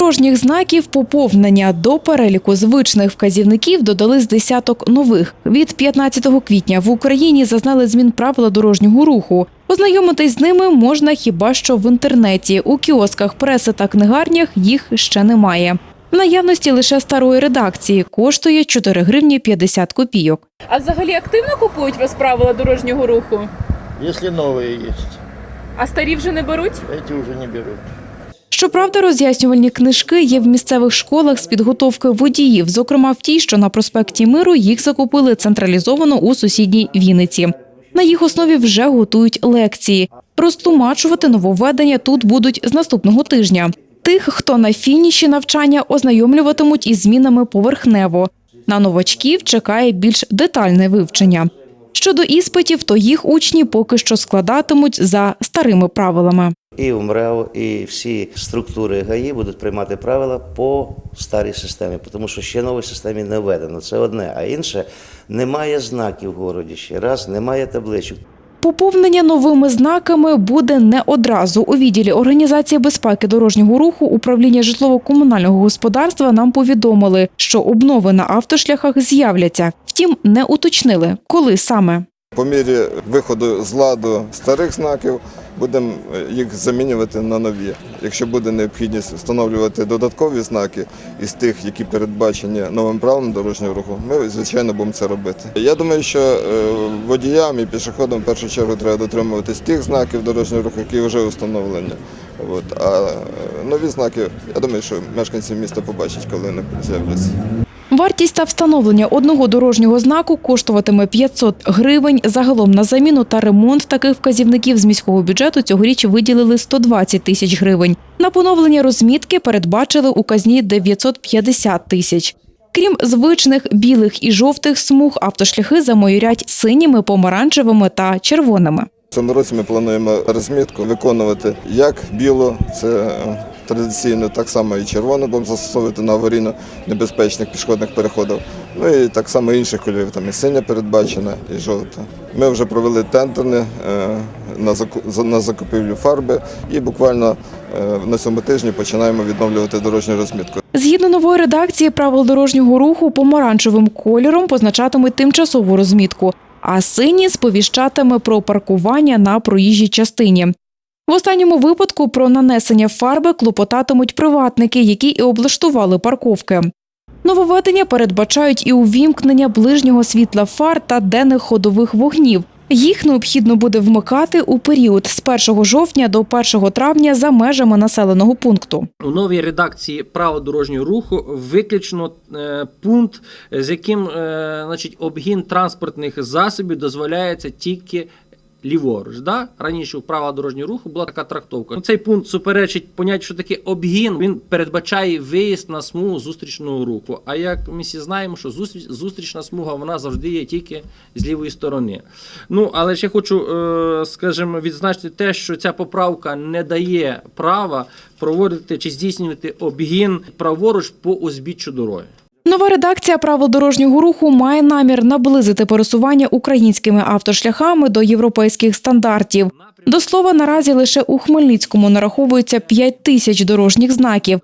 Дорожніх знаків поповнення до переліку звичних вказівників додали з десяток нових. Від 15 квітня в Україні зазнали змін правила дорожнього руху. Ознайомитись з ними можна хіба що в інтернеті. У кіосках, преси та книгарнях їх ще немає. В наявності лише старої редакції коштує 4 гривні 50 копійок. А взагалі активно купують вас правила дорожнього руху? Если новые есть, А старі вже не беруть? эти уже не берут. Щоправда, роз'яснювальні книжки є в місцевих школах з підготовки водіїв. Зокрема, в тій, що на проспекті Миру їх закупили централізовано у сусідній Вінниці. На їх основі вже готують лекції. Розтлумачувати нововведення тут будуть з наступного тижня. Тих, хто на фініші навчання, ознайомлюватимуть із змінами поверхнево. На новачків чекає більш детальне вивчення. Щодо іспитів, то їх учні поки що складатимуть за старими правилами. І УМРЕО, і всі структури ГАІ будуть приймати правила по старій системі, тому що ще нової системі не введено. Це одне, а інше немає знаків в городі ще раз, немає табличок. Поповнення новими знаками буде не одразу. У відділі організації безпеки дорожнього руху управління житлово-комунального господарства нам повідомили, що обнови на автошляхах з'являться. Втім, не уточнили, коли саме. По мірі виходу з ладу старих знаків будемо їх замінювати на нові. Якщо буде необхідність встановлювати додаткові знаки із тих, які передбачені новим правилом дорожнього руху, ми звичайно будемо це робити. Я думаю, що е, водіям і пішоходам в першу чергу треба дотримуватись тих знаків дорожнього руху, які вже встановлені. От. А е, нові знаки, я думаю, що мешканці міста побачать, коли вони з'являться. Вартість та встановлення одного дорожнього знаку коштуватиме 500 гривень. Загалом на заміну та ремонт таких вказівників з міського бюджету цьогоріч виділили 120 тисяч гривень. На поновлення розмітки передбачили у казні 950 тисяч. Крім звичних білих і жовтих смуг, автошляхи замоюрять синіми, помаранчевими та червоними. В цьому році ми плануємо розмітку виконувати як білу, це е, традиційно, так само і червону будемо застосовувати на аварійно небезпечних пішохідних переходах. Ну і так само інших кольорів, там і синя передбачена, і жовта. Ми вже провели тендерни е, на заку- на закупівлю фарби і буквально е, на цьому тижні починаємо відновлювати дорожню розмітку. Згідно нової редакції правил дорожнього руху, помаранчевим кольором позначатимуть тимчасову розмітку, а синій сповіщатиме про паркування на проїжджій частині. В останньому випадку про нанесення фарби клопотатимуть приватники, які і облаштували парковки. Нововведення передбачають і увімкнення ближнього світла фар та денних ходових вогнів. Їх необхідно буде вмикати у період з 1 жовтня до 1 травня за межами населеного пункту. У новій редакції правил дорожнього руху виключно е, пункт, з яким е, значить, обгін транспортних засобів дозволяється тільки ліворуч. Да? Раніше у правила дорожнього руху була така трактовка. Цей пункт суперечить поняттю, що таке обгін. Він передбачає виїзд на смугу зустрічного руху. А як ми всі знаємо, що зустріч, зустрічна смуга вона завжди є тільки з лівої сторони. Ну, але я хочу, е, скажімо, відзначити те, що ця поправка не дає права проводити чи здійснювати обгін праворуч по узбіччю дороги. Нова редакція правил дорожнього руху має намір наблизити пересування українськими автошляхами до європейських стандартів. До слова, наразі лише у Хмельницькому нараховується 5 тисяч дорожніх знаків.